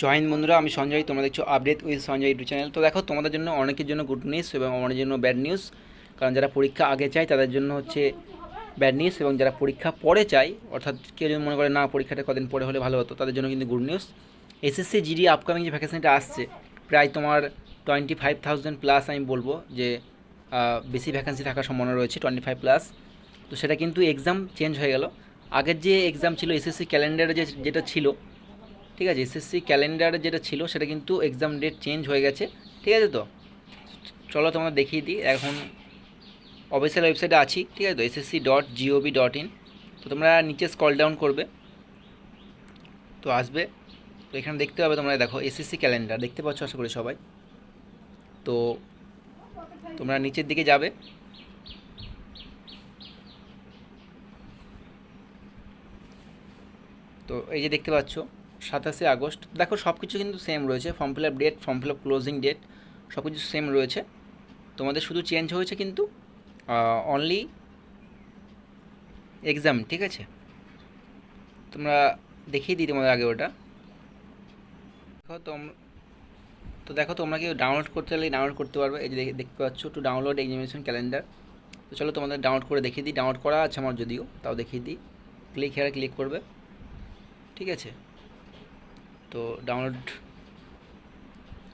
জয় হিন্দ বন্ধুরা, আমি সঞ্জয়, তোমরা দেখছ update with Sanjay YouTube channel. তো দেখো, তোমাদের জন্য অনেকের জন্য গুড নিউজ এবং আমাদের জন্য ব্যাড নিউজ কারণ যারা পরীক্ষা আগে চায়, তাদের জন্য হচ্ছে ব্যাড নিউজ এবং যারা পরীক্ষা পরে চায়, অর্থাৎ কেউ যদি মনে করে, না, পরীক্ষাটা কদিন পরে হলে ভালো হতো, তাদের জন্য কিন্তু good news SSC GD upcoming যে ভ্যাকেশনটা আসছে, প্রায় তোমার টোয়েন্টি ফাইভ থাউজেন্ড প্লাস আমি বলব যে বেশি ভ্যাকেন্সি থাকার সম্ভাবনা রয়েছে টোয়েন্টি ফাইভ প্লাস তো সেটা কিন্তু এক্সাম চেঞ্জ হয়ে গেল। আগের যে এক্সাম ছিল এসএসসি ক্যালেন্ডারে যে, যেটা ছিল ঠিক আছে এসএসসি ক্যালেন্ডার যেটা ছিল সেটা কিন্তু এক্সাম ডেট চেঞ্জ হয়ে গেছে, ঠিক আছে তো? চলো তোমরা দেখিয়ে দিই, এখন অফিসিয়াল ওয়েবসাইটে আছি, ঠিক আছে তো? SSC dot gov dot in তো তোমরা নিচে স্কল ডাউন করবে, তো আসবে, তো এখানে দেখতে পাবে তোমরা, দেখো এসএসসি ক্যালেন্ডার দেখতে পাচ্ছ আশা করি সবাই? তো তোমরা নিচের দিকে যাবে, তো এই যে দেখতে পাচ্ছ সাতাশে আগস্ট। দেখো সব কিছু কিন্তু সেম রয়েছে। Form fill up date form fill up closing date সব কিছু সেম রয়েছে। তোমাদের শুধু চেঞ্জ হয়েছে কিন্তু অনলি এক্সাম ঠিক আছে? তোমরা দেখিয়ে দিই তোমাদের আগে ওটা। দেখো, তোম, তো দেখো, তোমরা কি ডাউনলোড করতে হলে ডাউনলোড করতে পারবে। এই যে দেখতে পাচ্ছ টু ডাউনলোড এক্সামিনেশন ক্যালেন্ডার তো চলো, তোমাদের ডাউনলোড করে দেখিয়ে দিই। ডাউনলোড করা আছে আমার যদিও, তাও দেখিয়ে দিই। ক্লিক হেয়ার ক্লিক করবে। ঠিক আছে? তো ডাউনলোড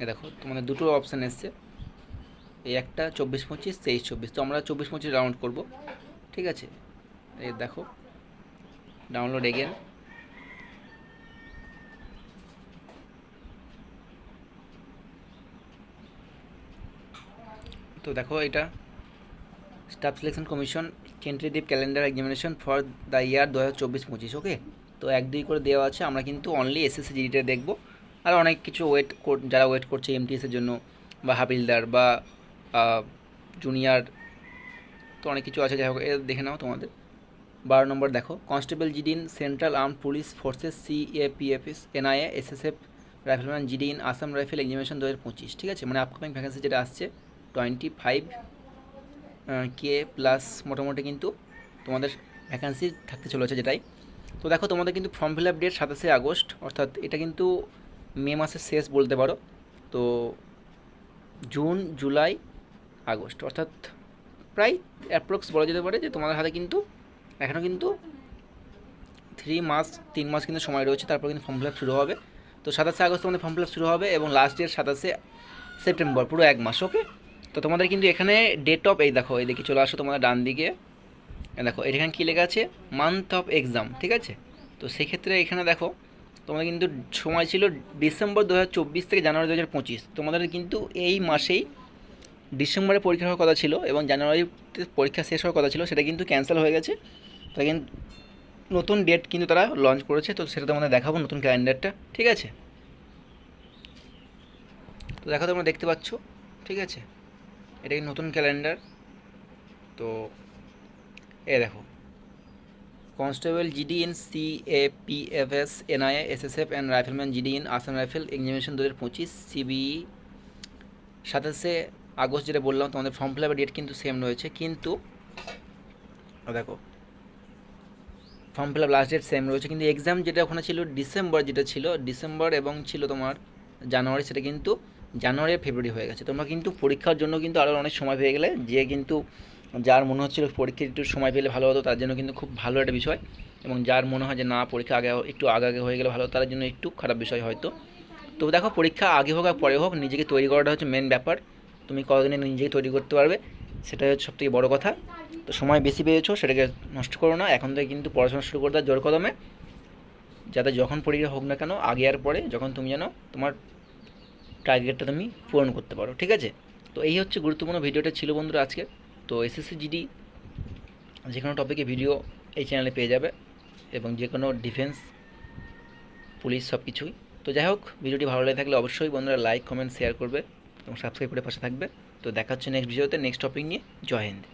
এ দেখো তোমাদের দুটো অপশান এসছে। এই একটা চব্বিশ পঁচিশ, তেইশ চব্বিশ। তো আমরা চব্বিশ পঁচিশ ডাউনলোড করব। ঠিক আছে? এই দেখো ডাউনলোড এগেন তো দেখো এটা staff selection commission tentative calendar examination for the year দু হাজার চব্বিশ পঁচিশ ওকে তো এক, দুই করে দেওয়া আছে। আমরা কিন্তু অনলি এসএসসি জিডিটা দেখব। আর অনেক কিছু ওয়েট যারা ওয়েট করছে এমটিএসের জন্য বা হাবিলদার বা জুনিয়র তো অনেক কিছু আছে। যাই হোক দেখে নাও তোমাদের। বারো নম্বর দেখো constable GD central arm police forces C A P F S NIA SSF rifleman GD Assam rifle examination দু হাজার পঁচিশ ঠিক আছে? মানে আপকামিং ভ্যাকেন্সি যেটা আসছে টোয়েন্টি ফাইভ কে প্লাস মোটামুটি কিন্তু তোমাদের ভ্যাকান্সি থাকতে চলেছে যেটাই। তো দেখো, তোমাদের কিন্তু ফর্ম ফিল আপ ডেট সাতাশে আগস্ট, অর্থাৎ এটা কিন্তু মে মাসের শেষ বলতে পারো। তো জুন, জুলাই, আগস্ট, অর্থাৎ প্রায় অ্যাপ্রক্স বলা যেতে পারে যে তোমাদের হাতে কিন্তু এখনও কিন্তু থ্রি মাস, তিন মাস কিন্তু সময় রয়েছে, তারপর কিন্তু ফর্ম ফিল আপ শুরু হবে। তো সাতাশে আগস্ট তোমাদের ফর্ম ফিল আপ শুরু হবে এবং লাস্ট ডেট সাতাশে সেপ্টেম্বর পুরো এক মাস ওকে তো তোমাদের কিন্তু এখানে ডেট অফ এই দেখো, এই দেখি চলে আসো তোমাদের ডান দিকে দেখো, এখানে কী লেখা আছে? মান্থ অফ এক্সাম ঠিক আছে? তো সেক্ষেত্রে এখানে দেখো, তোমাদের কিন্তু সময় ছিল ডিসেম্বর দু হাজার চব্বিশ থেকে জানুয়ারি দু হাজার পঁচিশ। তোমাদের কিন্তু এই মাসেই ডিসেম্বরে পরীক্ষা হওয়ার কথা ছিল এবং জানুয়ারিতে পরীক্ষা শেষ হওয়ার কথা ছিল, সেটা কিন্তু ক্যান্সেল হয়ে গেছে। তাই কিন্তু নতুন ডেট কিন্তু তারা লঞ্চ করেছে, তো সেটা তোমাদের দেখাবো নতুন ক্যালেন্ডারটা, ঠিক আছে? তো দেখো তোমরা দেখতে পাচ্ছ, ঠিক আছে? এটা নতুন ক্যালেন্ডার, তো এ দেখো। Constable GD in C A P F S NIA S S F and rifleman GD in Assam rifle examination দু হাজার পঁচিশ সিবিই সাতাশে আগস্ট যেটা বললাম, তোমাদের ফর্ম ফিল ডেট কিন্তু সেম রয়েছে, কিন্তু দেখো form fill up last date same রয়েছে, কিন্তু এক্সাম যেটা ওখানে ছিল ডিসেম্বর যেটা ছিল, ডিসেম্বর এবং ছিল তোমার জানুয়ারি, সেটা কিন্তু জানুয়ারি ফেব্রুয়ারি হয়ে গেছে। তোমরা কিন্তু পরীক্ষার জন্য কিন্তু আরও অনেক সময় পেয়ে গেলে যে কিন্তু যার মনে হচ্ছিল পরীক্ষার একটু সময় পেলে ভালো হতো, তার জন্য কিন্তু খুব ভালো একটা বিষয়। এবং যার মনে হয় যে, না, পরীক্ষা আগে একটু আগে আগে হয়ে গেলে ভালো তার জন্য একটু খারাপ বিষয় হয়তো। তো দেখো, পরীক্ষা আগে হোক আর পরে হোক, নিজেকে তৈরি করাটা হচ্ছে মেন ব্যাপার। তুমি কতদিনে নিজেকে তৈরি করতে পারবে, সেটাই হচ্ছে সবথেকে বড় কথা। তো সময় বেশি পেয়েছ, সেটাকে নষ্ট করো না। এখন থেকে কিন্তু পড়াশোনা শুরু করে দাও জোর কদমে। যাতে যখন পরীক্ষা হোক না কেন, আগে আর পরে যখন তুমি যেন তোমার টার্গেটটা তুমি পূরণ করতে পারো, ঠিক আছে? তো এই হচ্ছে গুরুত্বপূর্ণ ভিডিওটা ছিল বন্ধুরা আজকে তো এসএসসি জিডি যে কোনো টপিকে ভিডিও এই চ্যানেলে পেয়ে যাবে এবং যে কোনো ডিফেন্স পুলিশ সব কিছুই। তো যাই হোক ভিডিওটি ভালো লেগে থাকলে অবশ্যই বন্ধুরা লাইক কমেন্ট শেয়ার করবে এবং সাবস্ক্রাইব করে পাশে থাকবে। তো দেখা হচ্ছে নেক্সট ভিডিওতে নেক্সট টপিক নিয়ে। জয় হিন্দ।